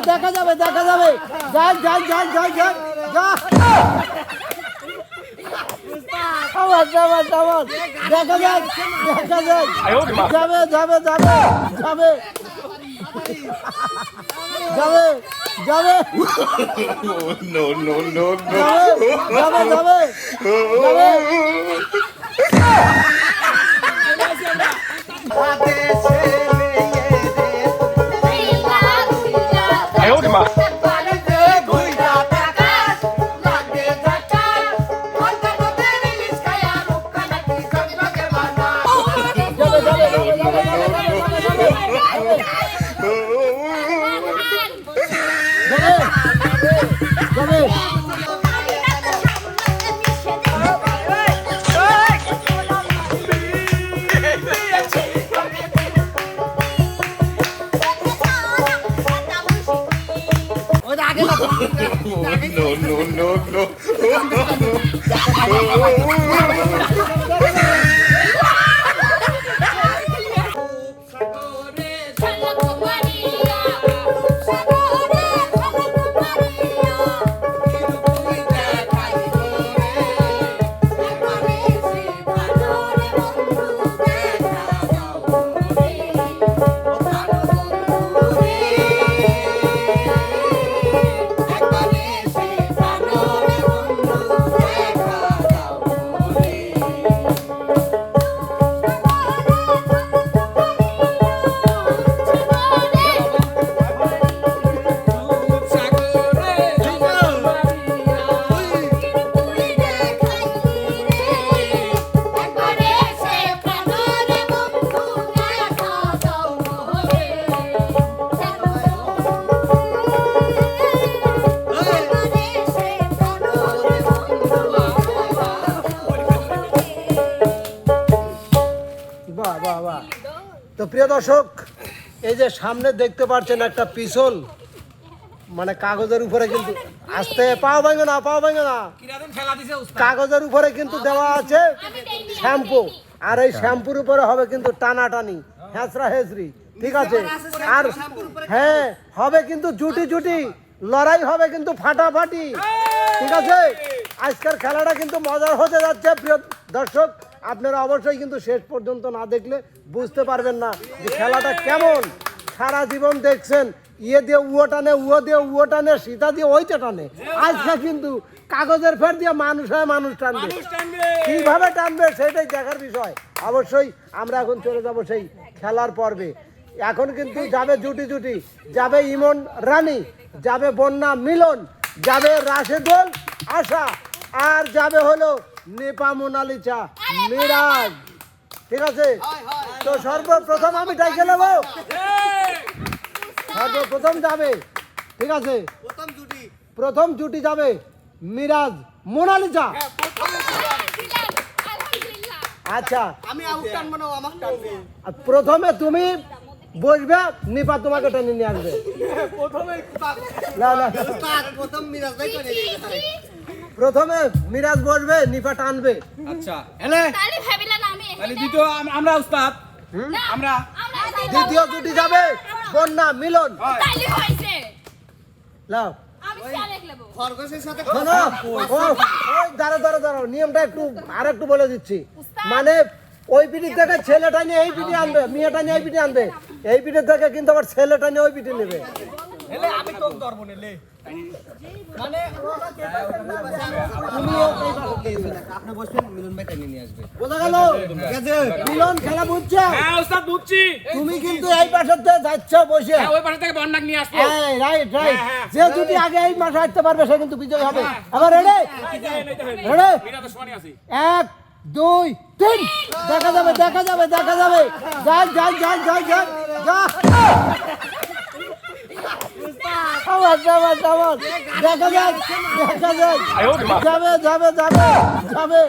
যাবে দেখা যাবে দেখা যাবে। যাই যাই যাই যাই যাই যা। সাবাস সাবাস সাবাস। দেখা যাক দেখা যাক। যাবে যাবে যাবে যাবে। যাবে যাবে। No, no, no, no. যাবে যাবে যাবে। My. No, no, no, no. বাহ তো প্রিয় দর্শক এই যে সামনে দেখতে পাচ্ছেন একটা পিছল মানে কাগজের উপরে কিন্তু আস্তে পাও ভাঙে না পাও ভাঙে না। কাগজের উপরে কিন্তু দেওয়া আছে শ্যাম্পু আর এই শ্যাম্পুর উপরে হবে কিন্তু টানাটানি হেঁচড়া হেঁচড়ি ঠিক আছে? আর হ্যাঁ হবে কিন্তু জুটি জুটি লড়াই হবে কিন্তু ফাটাফাটি ঠিক আছে? আজকের খেলাটা কিন্তু মজার হতে যাচ্ছে প্রিয় দর্শক। আপনারা অবশ্যই কিন্তু শেষ পর্যন্ত না দেখলে বুঝতে পারবেন না যে খেলাটা কেমন। সারা জীবন দেখছেন ইয়ে দিয়ে উয়ো টানে উয়ো দিয়ে উয়ো টানে সীতা দিয়ে ওইটা টানে। আজকে কিন্তু কাগজের ফের দিয়ে মানুষ হয় মানুষ টানবে। কীভাবে টানবে সেটাই দেখার বিষয়। অবশ্যই আমরা এখন চলে যাব সেই খেলার পর্বে। এখন কিন্তু যাবে জুটি জুটি। যাবে ইমন রানী যাবে বন্যা মিলন যাবে রাশেদুল আশা আর যাবে হলো নেপা মোনালিসা মিরাজ। ঠিক আছে? তো সর্বপ্রথম আমি ডাইকে নেব। সর্বপ্রথম যাবে। ঠিক আছে? প্রথম জুটি। যাবে মিরাজ মোনালিসা। আচ্ছা। আমি প্রথমে তুমি বসবে নিপা তোমাকে টেনে নিয়ে আসবে। প্রথমে না না। প্রথম মিরাজ প্রথমে মিরাজ বসবে নিপা টানবে আচ্ছা এলে? তাহলে দ্বিতীয় আমরা উস্তাদ। আমরা দ্বিতীয় জুটি যাবে বন্যা মিলন। লাও। খরগোশের সাথে শোনো ও ওই দাঁড়ো দাঁড়ো দাঁড়ো নিয়মটা একটু আর একটু বলে দিচ্ছি। মানে ওই পিঠের থেকে ছেলেটা নিয়ে এই পিঠে আনবে মেয়েটা নিয়ে এই পিঠে আনবে। এই পিঠের থেকে কিন্তু আবার ছেলেটা নিয়ে ওই পিঠে নেবে। আমি তো ধরবো নেলে আপনি বসবেন মিলন ভাই টানে নিয়ে আসবে। বোঝা গেল? মিলন খেলা বুঝছ? হ্যাঁ উস্তাদ বুঝছি। তুমি কিন্তু এই পাশের থেকে যাচ্ছ বসে। হ্যাঁ, ওই পাশে থেকে বন্ডাক নিয়ে আসব। এই রাইট রাইট হ্যাঁ, যে যদি আগে এই মাসে আসতে পারবে সে কিন্তু বিজয় হবে। আবার রেডি রেডি এক দুই তিন। দেখা যাবে দেখা যাবে দেখা যাবে। যাই যাই যাই যাই যাই যা। সাবাস সাবাস সাবাস দেখা যাক দেখা যাক। যাবে যাবে যাবে যাবে।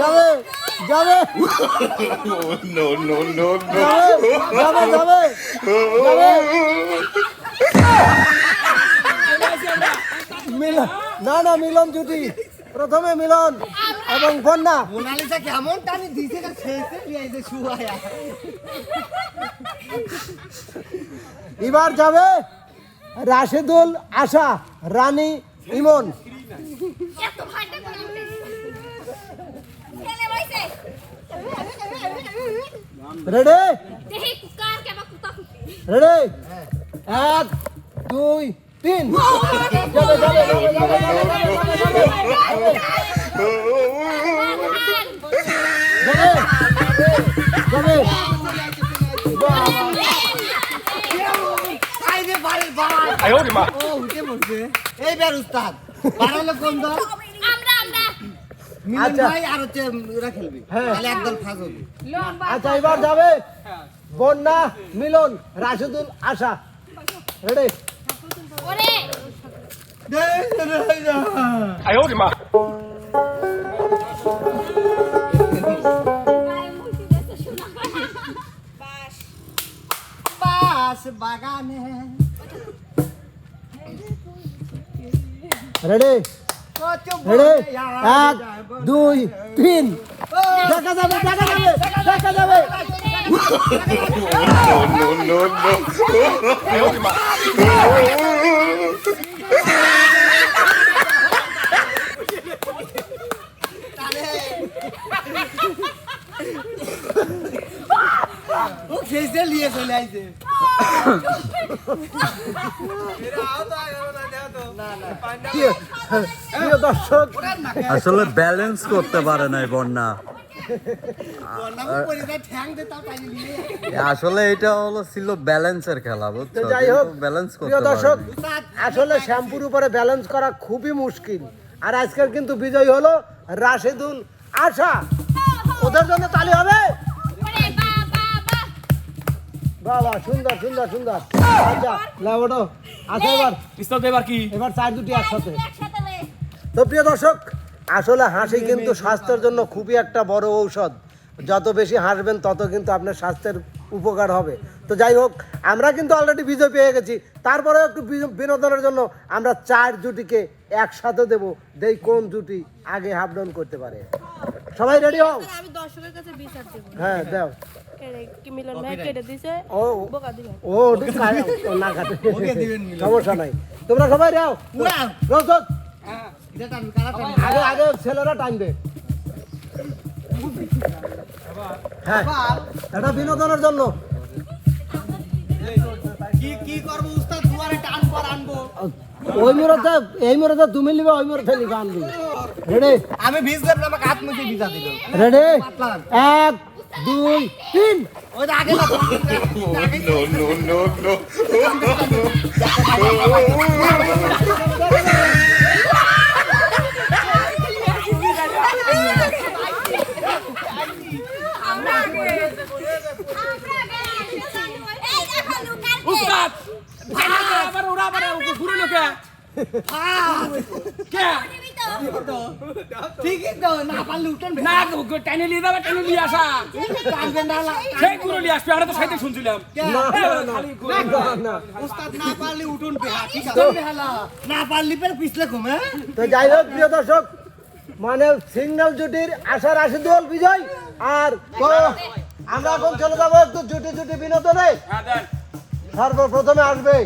যাবে যাবে। No, no, no, no. যাবে যাবে যাবে। মিলন না না মিলন জুটি। প্রথমে মিলন এবং বন্যা। মোনালিসা কেমন টানি দিছে না খেয়েছে এসে শুয়ায়া। এবার যাবে রাশেদুল আশা রানী ইমন। রেডি। রেডি এক দুই তিন এবার যাবে বন্যা মিলন রাশিদুল আশা রেডি 哎呦我的妈！ গায়ে মুখি দেশে শোনা বাস বাস বাগানে রেডি কচু রেডি বনে এক দুই তিন দেখা যাবে দেখা যাবে দেখা যাবে No no no no！ ও খেয়েছে নিয়ে চলে আইছে দর্শক। আসলে ব্যালেন্স করতে পারে নাই বন্যা। আসলে এটা হলো ছিল ব্যালেন্সের খেলা বুঝছ? যাই হোক ব্যালেন্স করতে দর্শক আসলে শ্যাম্পুর উপরে ব্যালেন্স করা খুবই মুশকিল। আর আজকের কিন্তু বিজয় হলো রাশেদুল আশা। ওদের জন্য তালি হবে? বাবা সুন্দর সুন্দর সুন্দর। আচ্ছা আচ্ছা এবার। কি? এবার চার দুটি একসাথে। একসাথে তো প্রিয় দর্শক আসলে হাসি কিন্তু স্বাস্থ্যের জন্য খুবই একটা বড় ঔষধ। যত বেশি হাসবেন তত কিন্তু আপনার স্বাস্থ্যের উপকার হবে। তো যাই হোক আমরা কিন্তু অলরেডি বিজয় পেয়ে গেছি। তারপরেও একটু বিনোদনের জন্য আমরা চার জুটিকে একসাথে দেব। দেই কোন জুটি আগে হাফ ডাউন করতে পারে। সবাই রেডি হও? হ্যাঁ দাও। কি মিলন ভাই কেটে দিছে? ও বোকা দিবেন। ও ওটু খায়- ও না কাটে ওকে দিবেন মিলন। সমস্যা নাই। তোমরা সবাই রাও উড়াও। রোজ এটা টানবে, কারা টানবে? আগে আগে ছেলেরা টাইমবে হ্যাঁ এটা বিনোদনের জন্য। কি কি করব উস্তাদ? দুয়ারে টান পর আনব। ওই মুহূর্তে এই মুহূর্তে তুমি নিবে ওই মুহূর্তে নিবে আনবি। রেডি আমি ভিজলাম না আমাকে হাত মুখে ভিজা দিল। রেডি এক দুই তিন ওই আগে নো নো নো নো না পারলে উঠেন না টাইনে নিয়ে যাবে টাইনে নিয়ে আসা। সেই ঘুরে নিয়ে আসবে আমরা তো সাইতে শুনছিলাম। না এই, না, না, খালি ঘুরে- না, না। উস্তাদ না পারলে উঠুন ঠিক আছে। না পারলে পরে পিছলে ঘুমে তো যাই হোক প্রিয় দর্শক মানে সিঙ্গেল জুটির আশা রাশিদুল বিজয় আর আমরা এখন চলে যাব একটু জুটি জুটি বিনোদনে। হ্যাঁ। সর্বপ্রথমে আসবে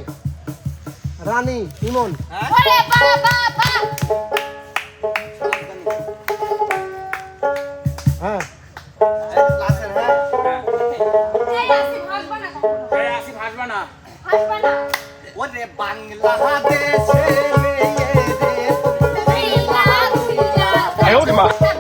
রানী ইমন। ওরে বাংলাদেশে মেয়ে রে দিলা দিলা 哎呦我的妈！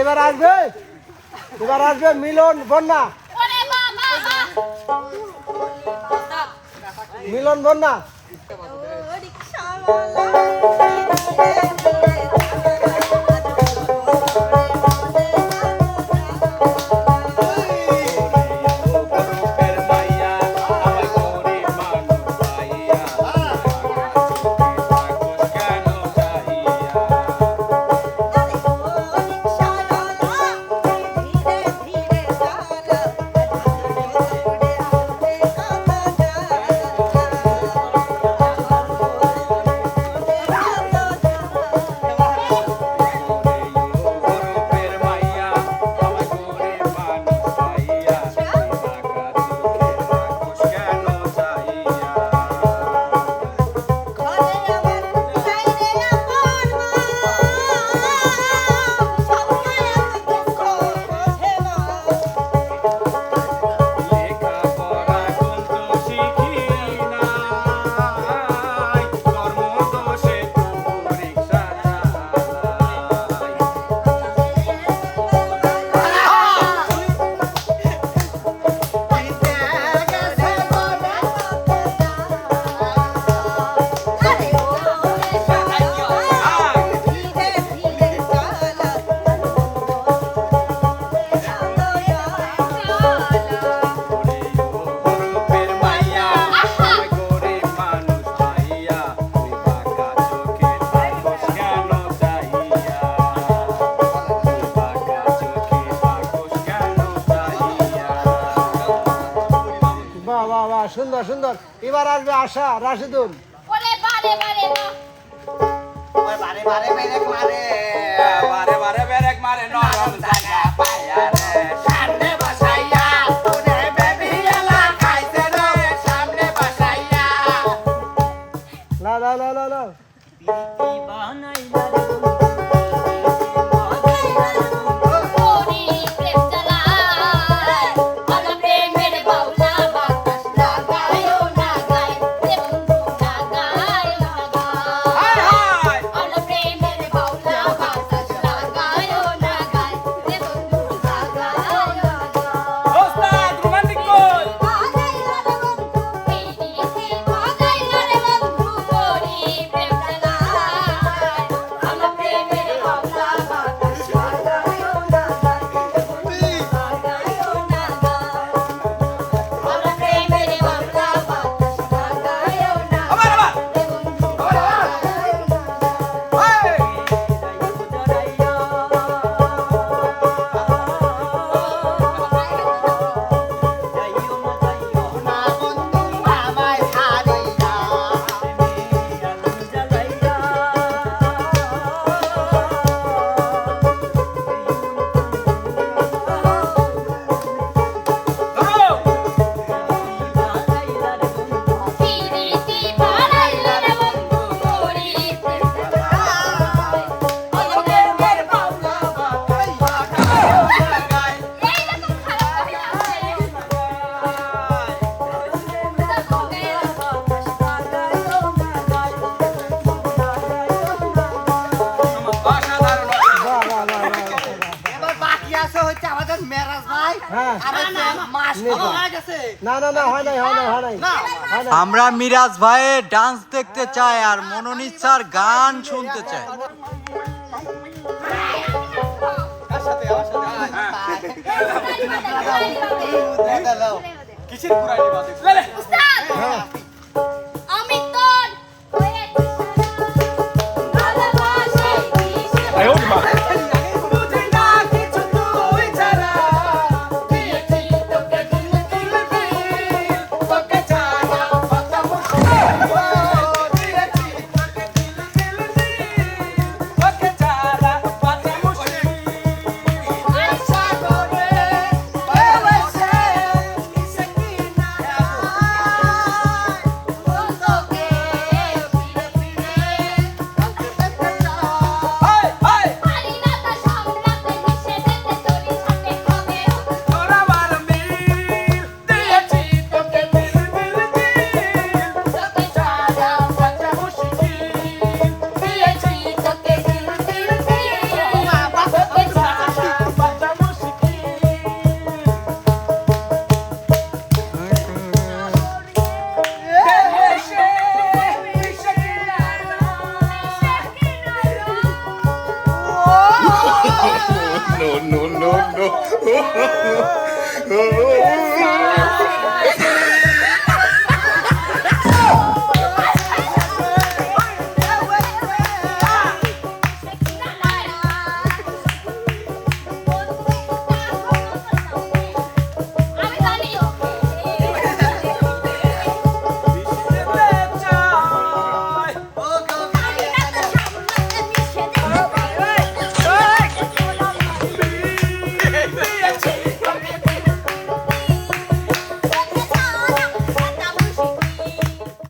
এবার আসবে? এবার আসবে মিলন বন্যা। মিলন বন্যা। সুন্দর সুন্দর। এবার আসবে আশা রাশিদুল। বারে বারে বারে। বারে বারে বারে বারে। আমরা মিরাজ ভাইয়ের ডান্স দেখতে চাই আর মনোনীত গান শুনতে চাই। কিসের পুরানি বাজে